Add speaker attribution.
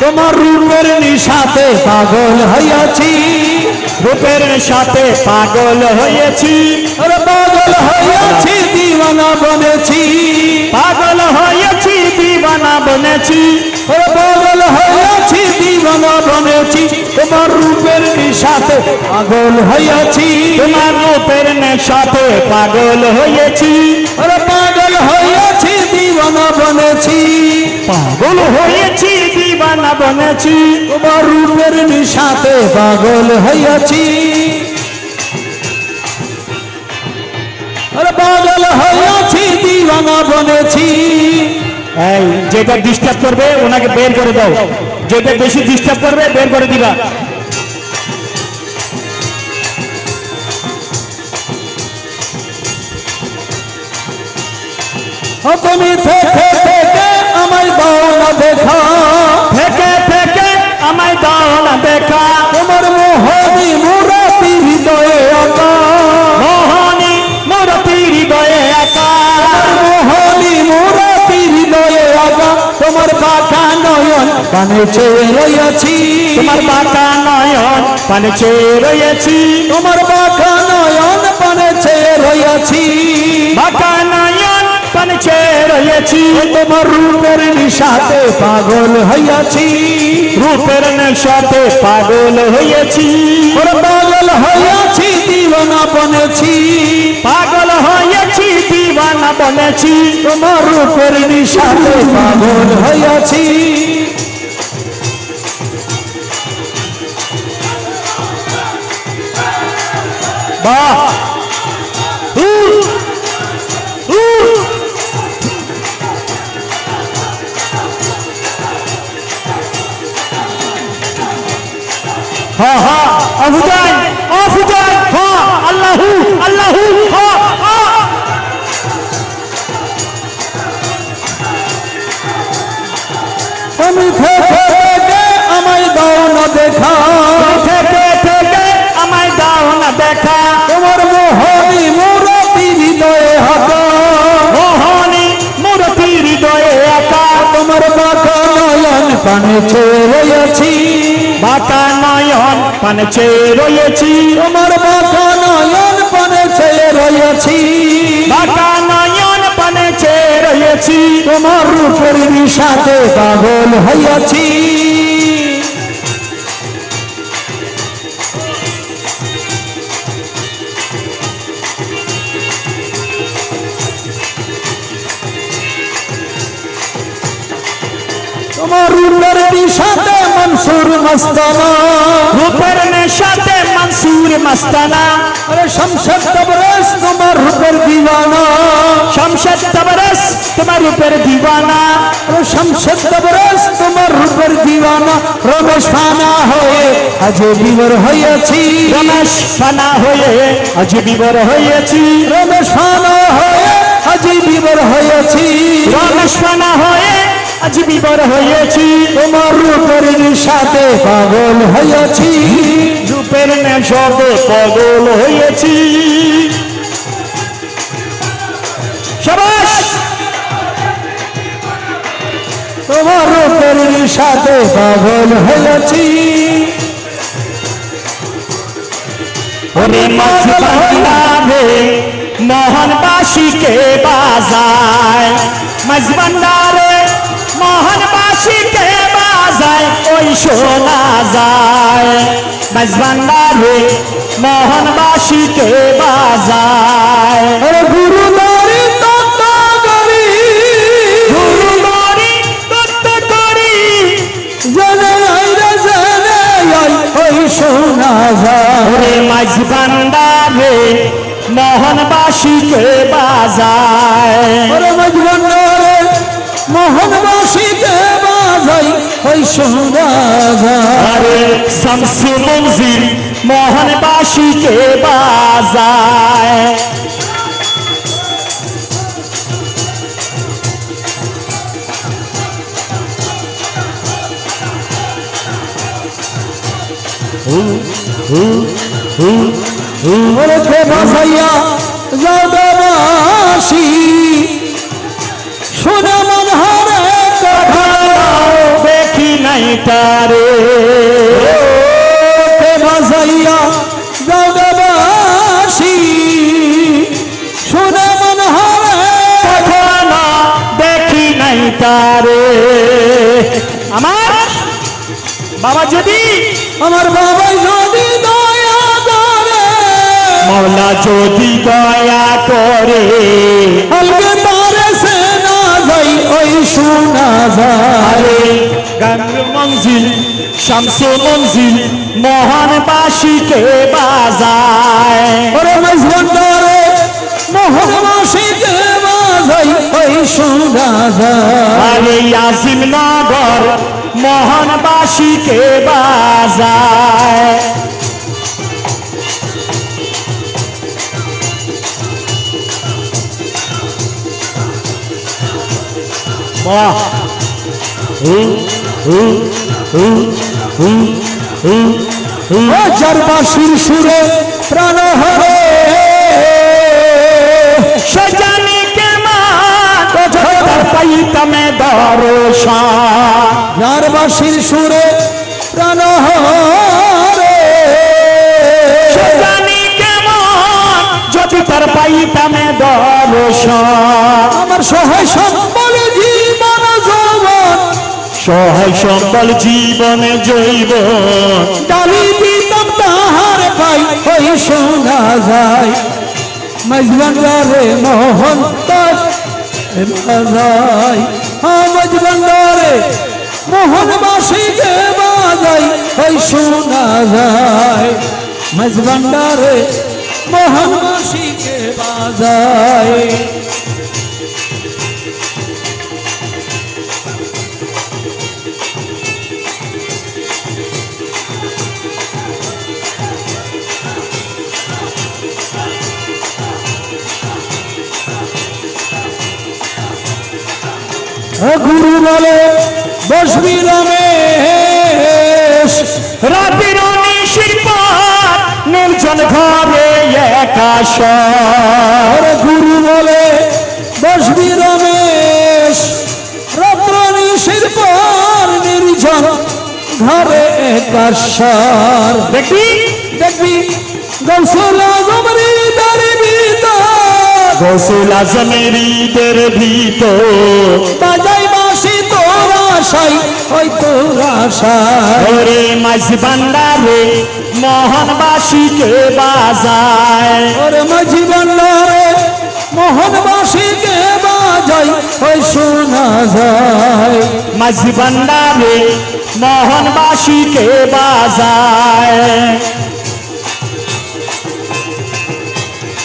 Speaker 1: তোমার রূপের নিশাতে পাগল হইয়াছি
Speaker 2: রূপের সাথে পাগল হয়েছি
Speaker 1: পাগল হইয়াছি দিওয়ানা বনেছি,
Speaker 2: পাগল হয়েছি দিবানা বনেছি
Speaker 1: পাগল হইয়াছি দিওয়ানা বনেছি, তোমার রূপের নিশাতে পাগল হইয়াছি
Speaker 2: তোমার রূপের সাথে পাগল হয়েছি
Speaker 1: পাগল হইয়াছি দিওয়ানা বনেছি,
Speaker 2: পাগল হয়েছি দিবানা বনেছি
Speaker 1: তোমার রূপের নিশাতে পাগল হইয়াছি। পাগল হইয়াছি দিওয়ানা বনেছি
Speaker 2: এই যেটা ডিস্টার্ব করবে ওনাকে বের করে দাও। যেটা বেশি ডিস্টার্ব করবে বের করে দিবা।
Speaker 1: তুমি থেকে থেকে আমায় দাও না দেখা। কানে চেয়ে রইয়াছি
Speaker 2: তোমার বাঁকা নয়ন পানে চেয়ে রয়েছি।
Speaker 1: তোমার বাঁকা নয়ন পানে চেয়ে রইয়াছি
Speaker 2: বাঁকা নয়ন পানে চেয়ে রয়েছি।
Speaker 1: তোমার রূপের নিশাতে পাগল হইয়াছি।
Speaker 2: রূপের নেশাতে পাগল হয়েছি
Speaker 1: ওরে পাগল হইয়াছি দিওয়ানা বনেছি।
Speaker 2: পাগল হয়েছি দিবানা বনেছি।
Speaker 1: তোমার রূপের নিশাতে পাগল হইয়াছি।
Speaker 2: হা হা আফুজান আফুজান হা আল্লাহু আল্লাহু হা
Speaker 1: তুমি থেকে নয়ন পানে চেয়ে রয়েছি।
Speaker 2: বাঁকা নয়ন, পানে চেয়ে রয়েছি।
Speaker 1: আমার বাঁকা নয়ন, পানে চেয়ে রয়েছি।
Speaker 2: বাঁকা নয়ন, পানে চেয়ে রয়েছি।
Speaker 1: তোমার রূপের নিশাতে পাগল হইয়াছি। নিশাতে মনসুর মস্তানা।
Speaker 2: রূপের নেশাতে মনসুর মস্তানা।
Speaker 1: আরে শমশেদ তবরেজ তোমার রূপের দিওয়ানা
Speaker 2: শমশদ তবরস তোমার রূপের দিওয়ানা
Speaker 1: আরে শমশেদ তবরেজ তোমার রূপের দিওয়ানা রমেশ ফানা হয়ে আজ বিমর হইয়াছি
Speaker 2: রমেশ ফানা হয়ে আজ বিবর হয়েছি।
Speaker 1: রমেশ ফানা হয়ে আজ বিমর হইয়াছি
Speaker 2: রমেশ ফানা হয়ে আজ বিবর হয়েছি,
Speaker 1: তোমার রূপের নিশাতে পাগল হইয়াছি
Speaker 2: রূপের নেশাতে পাগল হয়েছি।
Speaker 1: তোমার রূপের নিশাতে পাগল হইয়াছি
Speaker 2: ওরে মজবান্ডারে মোহনবাসীকে বাজায়। মজবান্ডারে মোহনবাসীকে বাজায় ওই শোনা যায়। মজবান্ডারে মোহনবাসীকে বাজায়।
Speaker 1: গুরু শোনা যায়।
Speaker 2: মোহনবাসীকে বাজায়।
Speaker 1: ওরে মজবন্নরে মোহনবাসীতে বাজাই ওই
Speaker 2: আরে শামসু মঞ্জিল মোহনবাসীকে বাজায়?
Speaker 1: ওরে কে বাসাইয়া যাদবাসী শুনে মন হারে কথা
Speaker 2: দেখি নাই তারে
Speaker 1: কে বাজাইয়া গাওগাবাসি শুনে মন হারে
Speaker 2: কখনো দেখি নাই তারে আমার বাবা যদি
Speaker 1: আমার বাবা যদি দয়া করে
Speaker 2: মৌলা যদি দয়া করে
Speaker 1: শোনা যায়।
Speaker 2: গঙ্গ মঞ্জিল শামস মঞ্জিল মোহনবাসীকে বাজায়।
Speaker 1: ওরে মজবন্ডারে মোহন মাসিকে বাজাই ওই শোনা যায়।
Speaker 2: আজিম নগর বাজায়।
Speaker 1: চারপাশির সুরে প্রাণ হরে।
Speaker 2: সজানি কেমন তার পাইতামে দর্শন
Speaker 1: চারপাশির সুরে প্রাণ হরে।
Speaker 2: সজানি কেমন যদি তার পাইতামে দর্শন
Speaker 1: আমার সহায় যৌবন
Speaker 2: সহায় সম্বল জীবনে জৈব।
Speaker 1: ডালি দিতাম তাহার পাই, ওই শোনা যায়। মজবন্দারে মোহন দাস বাজাই। হ্যাঁ মজবন্দারে মোহন বাসীকে বাজাই, ওই শোনা যায়। মজবন্দারে মোহন বাসীকে বাজাই। গুরু বলে, বসবি রমেশ।
Speaker 2: রাতের নিশির পর নির্জন ঘরে একাশ
Speaker 1: গুরু বলে, বসবি রমেশ। রত্ন নিশির পর নির্জন ঘরে একাশার
Speaker 2: দেখবি?
Speaker 1: দেখবি? গৌসল
Speaker 2: গোসল আজমের ঈদের ভিতর
Speaker 1: বাজাই বাসি তোরা সাই ওই তোরা সাই
Speaker 2: ওরে মাঝ বান্ডারে মোহনবাসীকে বাজায়।
Speaker 1: ওরে মাঝি বন্ডারে মোহনবাসীকে বাজাই ওই শোনা যায়।
Speaker 2: মাঝ বান্ডারে মোহনবাসীকে বাজায়।